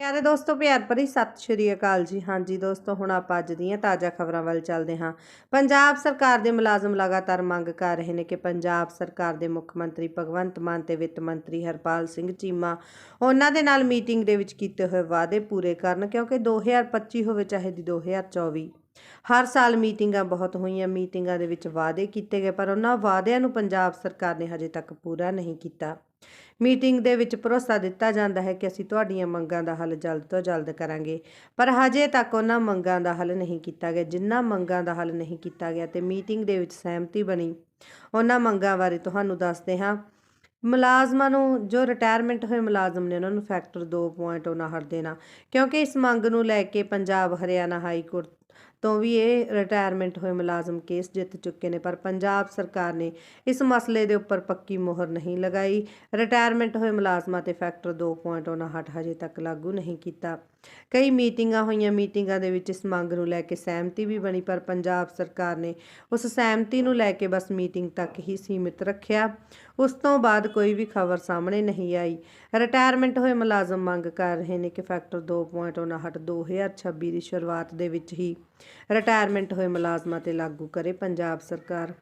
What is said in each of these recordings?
ਪਿਆਰੇ ਦੋਸਤੋ, ਪਿਆਰ ਭਰੀ ਸਤਿ ਸ਼੍ਰੀ ਅਕਾਲ ਜੀ। ਹਾਂਜੀ ਦੋਸਤੋ, ਹੁਣ ਆਪਾਂ ਅੱਜ ਦੀਆਂ ਤਾਜ਼ਾ ਖਬਰਾਂ ਵੱਲ ਚੱਲਦੇ ਹਾਂ। ਪੰਜਾਬ ਸਰਕਾਰ ਦੇ ਮੁਲਾਜ਼ਮ ਲਗਾਤਾਰ ਮੰਗ ਕਰ ਰਹੇ ਨੇ ਕਿ ਪੰਜਾਬ ਸਰਕਾਰ ਦੇ ਮੁੱਖ ਮੰਤਰੀ ਭਗਵੰਤ ਮਾਨ ਤੇ ਵਿੱਤ ਮੰਤਰੀ ਹਰਪਾਲ ਸਿੰਘ ਚੀਮਾ ਉਹਨਾਂ ਦੇ ਨਾਲ ਮੀਟਿੰਗ ਦੇ ਵਿੱਚ ਕੀਤੇ ਹੋਏ ਵਾਅਦੇ ਪੂਰੇ ਕਰਨ, ਕਿਉਂਕਿ 2025 ਹੋਵੇ, ਚਾਹੇ ਦੀ 2024 ਹਰ ਸਾਲ ਮੀਟਿੰਗਾਂ ਬਹੁਤ ਹੋਈਆਂ, ਮੀਟਿੰਗਾਂ ਦੇ ਵਿੱਚ ਵਾਅਦੇ ਕੀਤੇ ਗਏ, ਪਰ ਉਹਨਾਂ ਵਾਅਦਿਆਂ ਨੂੰ ਪੰਜਾਬ ਸਰਕਾਰ ਨੇ ਹਜੇ ਤੱਕ ਪੂਰਾ ਨਹੀਂ ਕੀਤਾ। ਮੀਟਿੰਗ ਦੇ ਵਿੱਚ ਭਰੋਸਾ ਦਿੱਤਾ ਜਾਂਦਾ ਹੈ ਕਿ ਅਸੀਂ ਤੁਹਾਡੀਆਂ ਮੰਗਾਂ ਦਾ ਹੱਲ ਜਲਦ ਤੋਂ ਜਲਦ ਕਰਾਂਗੇ, ਪਰ ਹਜੇ ਤੱਕ ਉਹਨਾਂ ਮੰਗਾਂ ਦਾ ਹੱਲ ਨਹੀਂ ਕੀਤਾ ਗਿਆ। ਜਿਨ੍ਹਾਂ ਮੰਗਾਂ ਦਾ ਹੱਲ ਨਹੀਂ ਕੀਤਾ ਗਿਆ ਤੇ ਮੀਟਿੰਗ ਦੇ ਵਿੱਚ ਸਹਿਮਤੀ ਬਣੀ, ਉਹਨਾਂ ਮੰਗਾਂ ਬਾਰੇ ਤੁਹਾਨੂੰ ਦੱਸਦੇ ਹਾਂ। ਮੁਲਾਜ਼ਮਾਂ ਨੂੰ, ਜੋ ਰਿਟਾਇਰਮੈਂਟ ਹੋਏ ਮੁਲਾਜ਼ਮ ਨੇ, ਉਹਨਾਂ ਨੂੰ ਫੈਕਟਰ 2.59 ਦੇਣਾ ਕਿਉਂਕਿ ਇਸ ਮੰਗ ਨੂੰ ਲੈ ਕੇ ਪੰਜਾਬ, ਹਰਿਆਣਾ ਹਾਈ ਕੋਰਟ ਤੋਂ ਵੀ ਇਹ ਰਿਟਾਇਰਮੈਂਟ ਹੋਏ ਮੁਲਾਜ਼ਮ ਕੇਸ ਜਿੱਤ ਚੁੱਕੇ ਨੇ, ਪਰ ਪੰਜਾਬ ਸਰਕਾਰ ਨੇ ਇਸ ਮਸਲੇ ਦੇ ਉੱਪਰ ਪੱਕੀ ਮੋਹਰ ਨਹੀਂ ਲਗਾਈ। ਰਿਟਾਇਰਮੈਂਟ ਹੋਏ ਮੁਲਾਜ਼ਮਾਂ ਤੇ ਫੈਕਟਰ 2.59 ਹਜੇ ਤੱਕ ਲਾਗੂ ਨਹੀਂ ਕੀਤਾ। ਕਈ ਮੀਟਿੰਗਾਂ ਹੋਈਆਂ, ਮੀਟਿੰਗਾਂ ਦੇ ਵਿੱਚ ਇਸ ਮੰਗ ਨੂੰ ਲੈ ਕੇ ਸਹਿਮਤੀ ਵੀ ਬਣੀ, ਪਰ ਪੰਜਾਬ ਸਰਕਾਰ ਨੇ ਉਸ ਸਹਿਮਤੀ ਨੂੰ ਲੈ ਕੇ ਬਸ ਮੀਟਿੰਗ ਤੱਕ ਹੀ ਸੀਮਿਤ ਰੱਖਿਆ। ਉਸ ਤੋਂ ਬਾਅਦ ਕੋਈ ਵੀ ਖਬਰ ਸਾਹਮਣੇ ਨਹੀਂ ਆਈ। ਰਿਟਾਇਰਮੈਂਟ ਹੋਏ ਮੁਲਾਜ਼ਮ ਮੰਗ ਕਰ ਰਹੇ ਨੇ ਕਿ ਫੈਕਟਰ 2.59 2026 ਦੀ ਸ਼ੁਰੂਆਤ ਦੇ ਵਿੱਚ ਹੀ ਰਿਟਾਇਰਮੈਂਟ ਹੋਏ ਮੁਲਾਜ਼ਮਾਂ ਤੇ ਲਾਗੂ ਕਰੇ ਪੰਜਾਬ ਸਰਕਾਰ।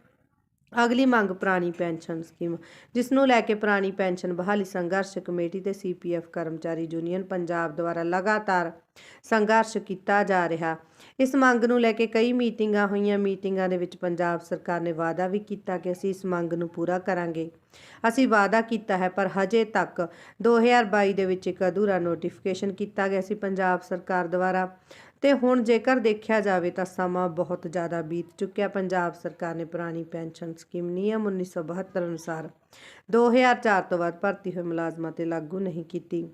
ਅਗਲੀ ਮੰਗ, ਪੁਰਾਣੀ ਪੈਨਸ਼ਨ ਸਕੀਮ ਜਿਸ ਨੂੰ ਲੈ ਕੇ ਪੁਰਾਣੀ ਪੈਨਸ਼ਨ ਬਹਾਲੀ ਸੰਘਰਸ਼ ਕਮੇਟੀ ਤੇ ਸੀਪੀਐਫ ਕਰਮਚਾਰੀ ਯੂਨੀਅਨ ਪੰਜਾਬ ਦੁਆਰਾ ਲਗਾਤਾਰ ਸੰਘਰਸ਼ ਕੀਤਾ ਜਾ ਰਿਹਾ। ਇਸ ਮੰਗ ਨੂੰ ਲੈ ਕੇ ਕਈ ਮੀਟਿੰਗਾਂ ਹੋਈਆਂ। ਮੀਟਿੰਗਾਂ ਦੇ ਵਿੱਚ ਪੰਜਾਬ ਸਰਕਾਰ ਨੇ ਵਾਅਦਾ ਵੀ ਕੀਤਾ ਕਿ ਅਸੀਂ ਇਸ ਮੰਗ ਨੂੰ ਪੂਰਾ ਕਰਾਂਗੇ। ਅਸੀਂ ਵਾਅਦਾ ਕੀਤਾ ਹੈ, ਪਰ ਹਜੇ ਤੱਕ 2022 ਦੇ ਵਿੱਚ ਇੱਕ ਅਧੂਰਾ ਨੋਟੀਫਿਕੇਸ਼ਨ ਕੀਤਾ ਗਿਆ ਸੀ। ਪੰਜਾਬ ਸਰਕਾਰ ਦੁਆਰਾ ਤੇ ਹੁਣ ਜੇਕਰ ਦੇਖਿਆ ਜਾਵੇ ਤਾਂ ਸਮਾਂ ਬਹੁਤ ਜ਼ਿਆਦਾ ਬੀਤ ਚੁੱਕਿਆ। ਪੰਜਾਬ ਸਰਕਾਰ ਨੇ ਪੁਰਾਣੀ ਪੈਨਸ਼ਨ ਸਕੀਮ ਨਿਯਮ 1972 ਅਨੁਸਾਰ 2004 ਤੋਂ ਬਾਅਦ ਭਰਤੀ ਹੋਏ ਮੁਲਾਜ਼ਮਾਂ ਤੇ ਲਾਗੂ ਨਹੀਂ ਕੀਤੀ।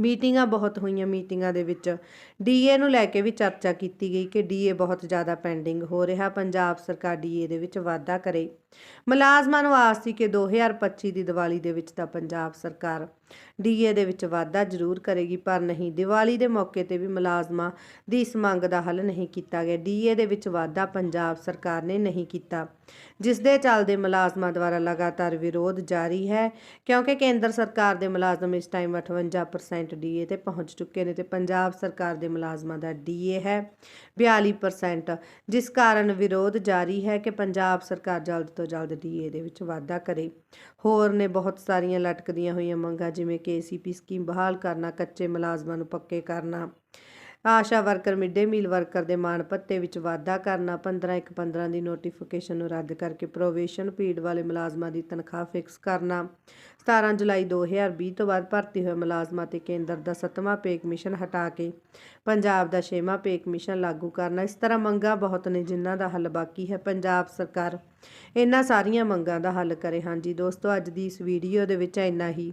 ਮੀਟਿੰਗਾਂ ਬਹੁਤ ਹੋਈਆਂ। ਮੀਟਿੰਗਾਂ ਦੇ ਵਿੱਚ ਡੀਏ ਨੂੰ ਲੈ ਕੇ ਵੀ ਚਰਚਾ ਕੀਤੀ ਗਈ ਕਿ ਡੀਏ ਬਹੁਤ ਜ਼ਿਆਦਾ ਪੈਂਡਿੰਗ ਹੋ ਰਿਹਾ। ਪੰਜਾਬ ਸਰਕਾਰ ਡੀਏ ਦੇ ਵਿੱਚ ਵਾਧਾ ਕਰੇ। ਮੁਲਾਜ਼ਮਾਂ ਨੂੰ ਆਸ ਸੀ ਕਿ 2025 ਦੀ ਦੀਵਾਲੀ ਦੇ ਵਿੱਚ ਤਾਂ ਪੰਜਾਬ ਸਰਕਾਰ ਡੀਏ ਦੇ ਵਿੱਚ ਵਾਧਾ ਜ਼ਰੂਰ ਕਰੇਗੀ, ਪਰ ਨਹੀਂ, ਦੀਵਾਲੀ ਦੇ ਮੌਕੇ ਤੇ ਵੀ ਮੁਲਾਜ਼ਮਾਂ ਦੀ ਇਸ ਮੰਗ ਦਾ ਹੱਲ ਨਹੀਂ ਕੀਤਾ ਗਿਆ। ਡੀਏ ਦੇ ਵਿੱਚ ਵਾਧਾ ਪੰਜਾਬ ਸਰਕਾਰ ਨੇ ਨਹੀਂ ਕੀਤਾ। ਜਿਸ ਦੇ ਚੱਲਦੇ ਮੁਲਾਜ਼ਮਾਂ ਦੁਆਰਾ ਲਗਾਤਾਰ ਵਿਰੋਧ ਜਾਰੀ ਹੈ, ਕਿਉਂਕਿ ਕੇਂਦਰ ਸਰਕਾਰ ਦੇ ਮੁਲਾਜ਼ਮ ਇਸ ਟਾਈਮ 58% ਡੀਏ ਤੇ ਪਹੁੰਚ ਚੁੱਕੇ ਨੇ ਤੇ ਪੰਜਾਬ ਸਰਕਾਰ ਦੇ ਮੁਲਾਜ਼ਮਾਂ ਦਾ ਡੀਏ ਹੈ 42% ਜਿਸ ਕਾਰਨ ਵਿਰੋਧ ਜਾਰੀ ਹੈ ਕਿ ਪੰਜਾਬ ਸਰਕਾਰ ਜਲਦ ਤੋਂ ਜਲਦ ਡੀਏ ਦੇ ਵਿੱਚ ਵਾਧਾ ਕਰੇ। ਹੋਰ ਨੇ ਬਹੁਤ ਸਾਰੀਆਂ ਲਟਕਦੀਆਂ ਹੋਈਆਂ ਮੰਗਾਂ ਜਿਵੇਂ ਕਿ ਏਸੀਪੀ ਸਕੀਮ ਬਹਾਲ ਕਰਨਾ, ਕੱਚੇ ਮੁਲਾਜ਼ਮਾਂ ਨੂੰ ਪੱਕੇ ਕਰਨਾ, ASHA worker mid meal worker ਦੇ ਮਾਣ ਭੱਤੇ ਵਿੱਚ ਵਾਧਾ ਕਰਨਾ 15 ਇੱਕ 15 ਦੀ ਨੋਟੀਫਿਕੇਸ਼ਨ ਨੂੰ ਰੱਦ ਕਰਕੇ ਪ੍ਰੋਵੇਸ਼ਨ ਪੀਰੀਅਡ ਵਾਲੇ ਮੁਲਾਜ਼ਮਾਂ ਦੀ ਤਨਖਾਹ ਫਿਕਸ ਕਰਨਾ 17 ਜੁਲਾਈ 2020 ਤੋਂ ਬਾਅਦ ਭਰਤੀ ਹੋਏ ਮੁਲਾਜ਼ਮਾਂ ਤੇ ਕੇਂਦਰ ਦਾ ਸੱਤਵਾਂ ਪੇ ਕਮਿਸ਼ਨ ਹਟਾ ਕੇ ਪੰਜਾਬ ਦਾ ਛੇਵਾਂ ਪੇ ਕਮਿਸ਼ਨ ਲਾਗੂ ਕਰਨਾ, ਇਸ ਤਰ੍ਹਾਂ ਮੰਗਾਂ ਬਹੁਤ ਨੇ ਜਿਨ੍ਹਾਂ ਦਾ ਹੱਲ ਬਾਕੀ ਹੈ। ਪੰਜਾਬ ਸਰਕਾਰ ਇਹਨਾਂ ਸਾਰੀਆਂ ਮੰਗਾਂ ਦਾ ਹੱਲ ਕਰੇ। ਹਾਂਜੀ ਦੋਸਤੋ, ਅੱਜ ਦੀ ਇਸ ਵੀਡੀਓ ਦੇ ਵਿੱਚ ਇੰਨਾ ਹੀ।